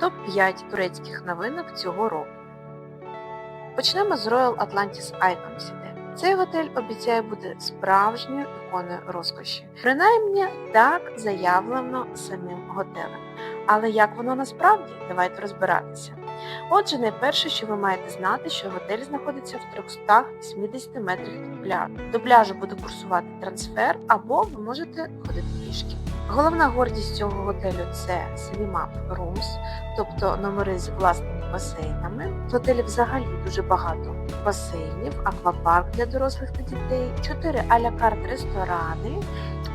Топ-5 турецьких новинок цього року. Почнемо з Royal Atlantis Icon City. Цей готель обіцяє бути справжньою іконою розкоші. Принаймні так заявлено самим готелем. Але як воно насправді? Давайте розбиратися. Отже, найперше, що ви маєте знати, що готель знаходиться в 370 метрах від пляжу. До пляжу буде курсувати трансфер, або ви можете ходити пішки. Головна гордість цього готелю це Selimap Rooms, тобто номери з власними басейнами. В готелі взагалі дуже багато басейнів, аквапарк для дорослих та дітей, 4 а-ля карт ресторани.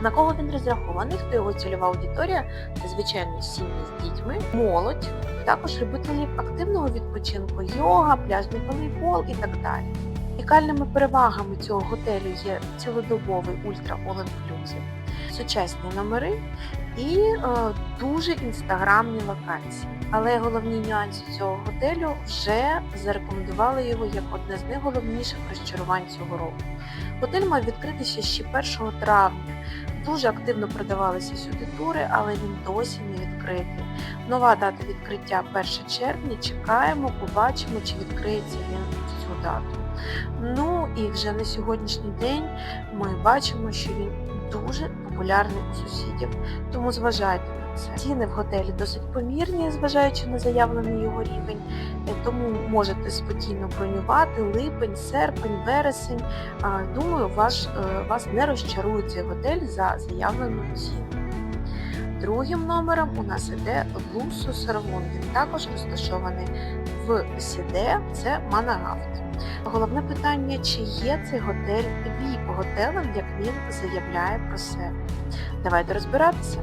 На кого він розрахований, хто його цільова аудиторія, це звичайно сім'ї з дітьми, молодь, також любителі активного відпочинку, йога, пляжний волейбол і так далі. Унікальними перевагами цього готелю є цілодобовий ультра all inclusive, сучасні номери і е, дуже інстаграмні локації. Але головні нюанси цього готелю вже зарекомендували його як одне з найголовніших розчарувань цього року. Готель мав відкритися ще 1 травня. Дуже активно продавалися сюди тури, але він досі не відкритий. Нова дата відкриття 1 червня. Чекаємо, побачимо, чи відкриється він цю дату. Ну і вже на сьогоднішній день ми бачимо, що він дуже популярний у сусідів, тому зважайте на це. Ціни в готелі досить помірні, зважаючи на заявлений його рівень, е, тому можете спокійно бронювати липень, серпень, вересень. Думаю, ваш, е, вас не розчарує цей готель за заявлену ціну. Другим номером у нас іде Лусу Сарвон. Він також розташований в Сіде, це Манагафт. Головне питання, чи є цей готель ВІП-готелем, як він заявляє про себе. Давайте розбиратися.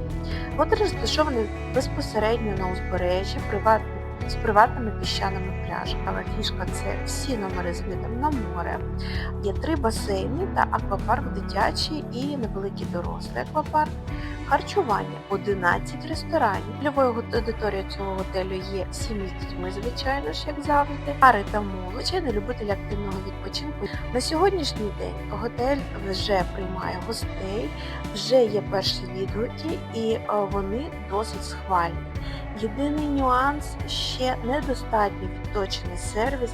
Готель розташований безпосередньо на узбережжі, приват... з приватними піщаними пляжами. Але фішка це всі номери з видом на море. Є три басейни та аквапарк дитячий і невеликий дорослий аквапарк. Харчування 11 ресторанів. Пільовою аудиторією цього готелю є сім'ї з дітьми, звичайно ж, як завжди. Пари та молодь, не любителі активного відпочинку. На сьогоднішній день готель вже приймає гостей, вже є перші відгуки, і е, вони досить схвальні. Єдиний нюанс ще недостатньо відточений сервіс,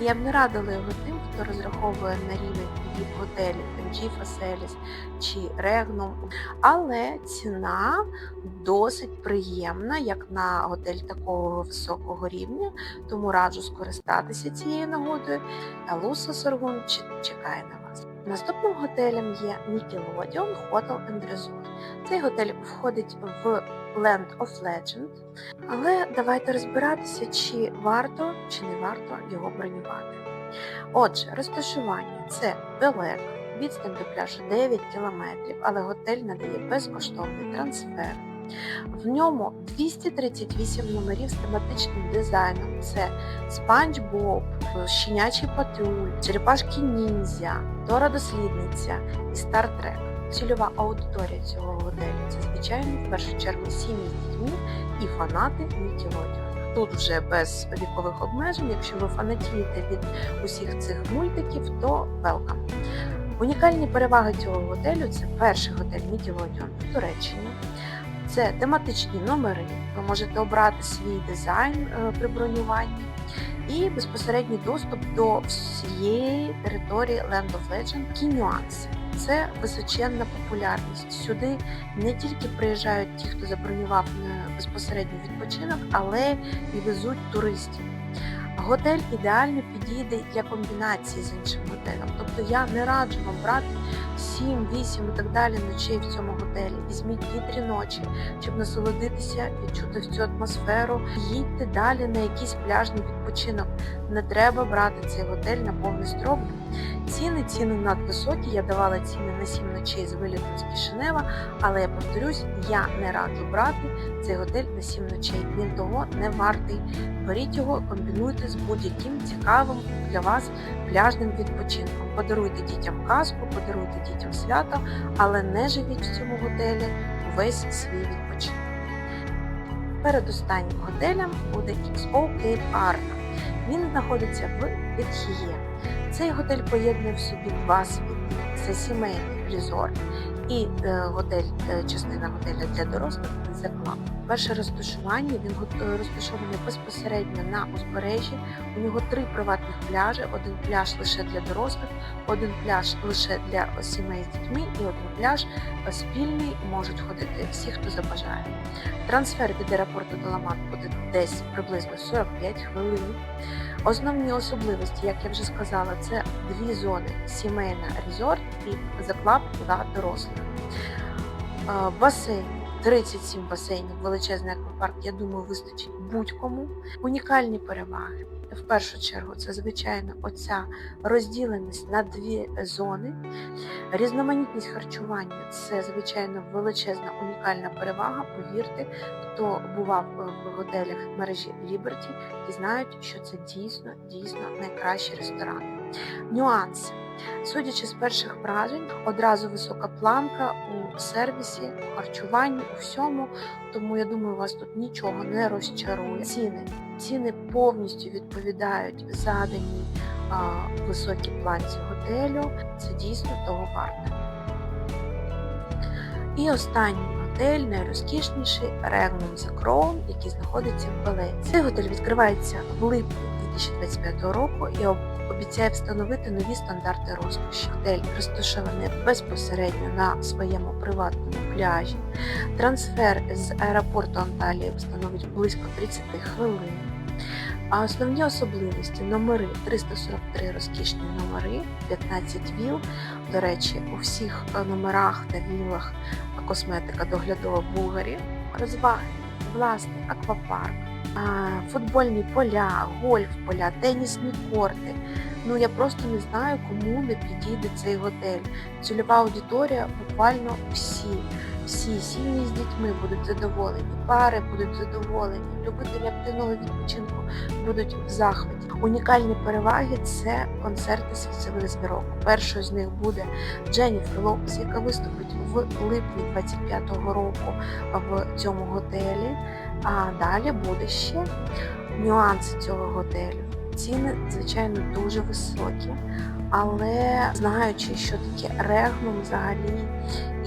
і я б не радила його тим, хто розраховує на рівень від готелів MG Facelis чи Regnum. Але ціна досить приємна, як на готель такого високого рівня, тому раджу скористатися цією нагодою. Та Луса Соргун чекає на вас. Наступним готелем є Nickelodeon Hotel and Resort. Цей готель входить в Land of Legend, але давайте розбиратися, чи варто чи не варто його бронювати. Отже, розташування це Белек, відстань до пляжу 9 км, але готель надає безкоштовний трансфер. В ньому 238 номерів з тематичним дизайном. Це Спанч Боб, Щенячий патруль, Черепашки Ніндзя, Дора Дослідниця і Стар Трек. Цільова аудиторія цього готелю це, звичайно, в першу чергу сім'ї з дітьми і фанати Nickelodeon. Тут вже без вікових обмежень, якщо ви фанатієте від усіх цих мультиків, то welcome. Унікальні переваги цього готелю це перший готель Nickelodeon в Туреччині. Це тематичні номери, ви можете обрати свій дизайн е, при бронюванні і безпосередній доступ до всієї території Land of Legend. Які. Це височенна популярність. Сюди не тільки приїжджають ті, хто забронював на безпосередній відпочинок, але і везуть туристів. Готель ідеально підійде для комбінації з іншим готелем. Тобто я не раджу вам брати 7, 8 і так далі ночей в цьому готелі. Візьміть 2-3 ночі, щоб насолодитися, відчути цю атмосферу. Їдьте далі на якийсь пляжний відпочинок. Не треба брати цей готель на повний строк. Ціни, ціни надвисокі. Я давала ціни на 7 ночей з вилітом з Кишинева, але я повторюсь, я не раджу брати цей готель на 7 ночей. Він того не вартий. Беріть його, комбінуйте з будь-яким цікавим для вас пляжним відпочинком. Подаруйте дітям казку, подаруйте дітям свято, але не живіть в цьому готелі увесь свій відпочинок. Передостаннім готелем буде XO Cape Arna. Він знаходиться в Бетхіє. Цей готель поєднує в собі два світи: це сімейний резорт і е, готель, е, частина готеля для дорослих The Club. Перше розташування він е, розташований безпосередньо на узбережжі. У нього три приватних пляжі: один пляж лише для дорослих, один пляж лише для сімей з дітьми, і один пляж е, спільний. Можуть ходити всі, хто забажає. Трансфер від аеропорту до Ламат буде десь приблизно 45 хвилин. Основні особливості, як я вже сказала, це дві зони: сімейна резорт і заклад для дорослих. Е, Басейн 37 басейнів, величезний аквапарк, я думаю, вистачить будь-кому. Унікальні переваги. В першу чергу, це звичайно оця розділеність на дві зони. Різноманітність харчування це звичайно величезна унікальна перевага. Повірте, хто бував в готелях мережі Liberty, ті знають, що це дійсно дійсно найкращі ресторани. Нюанси. Судячи з перших вражень, одразу висока планка у сервісі, у харчуванні, у всьому. Тому я думаю, вас тут нічого не розчарує. Ціни. Ціни повністю відповідають заданій високій планці готелю. Це дійсно того варте. І останній готель, найрозкішніший Regnum The Crown, який знаходиться в Валеції. Цей готель відкривається в липні 2025 року і обіцяє встановити нові стандарти розкоші. Готель розташований безпосередньо на своєму приватному пляжі. Трансфер з аеропорту Анталії становить близько 30 хвилин. А основні особливості номери 343 розкішні номери, 15 віл. До речі, у всіх номерах та вілах косметика доглядова Булгарі, розваги, власний аквапарк, футбольні поля, гольф поля, тенісні корти. Ну я просто не знаю, кому не підійде цей готель. Цільова аудиторія буквально всі. Всі сім'ї з дітьми будуть задоволені, пари будуть задоволені, любителі активного відпочинку будуть в захваті. Унікальні переваги це концерти світових зірок. Першою з них буде Дженніфер Лопес, яка виступить в липні 25-го року в цьому готелі. А далі буде ще нюанси цього готелю. Ціни, звичайно, дуже високі, але знаючи, що таке регнум взагалі,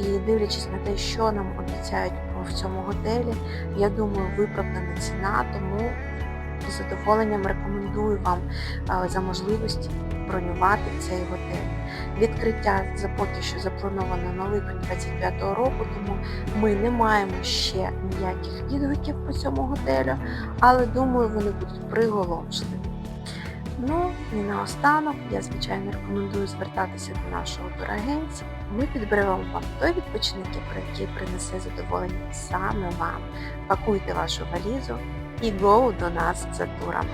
і дивлячись на те, що нам обіцяють в цьому готелі, я думаю, виправдана ціна, тому з задоволенням рекомендую вам е, за можливості бронювати цей готель. Відкриття за поки що заплановано на липень 25-го року, тому ми не маємо ще ніяких відгуків по цьому готелю, але думаю, вони будуть приголомшливі. Ну і наостанок я звичайно рекомендую звертатися до нашого турагентів. Ми підберемо вам той відпочинок, який принесе задоволення саме вам. Пакуйте вашу валізу і гоу до нас за турами.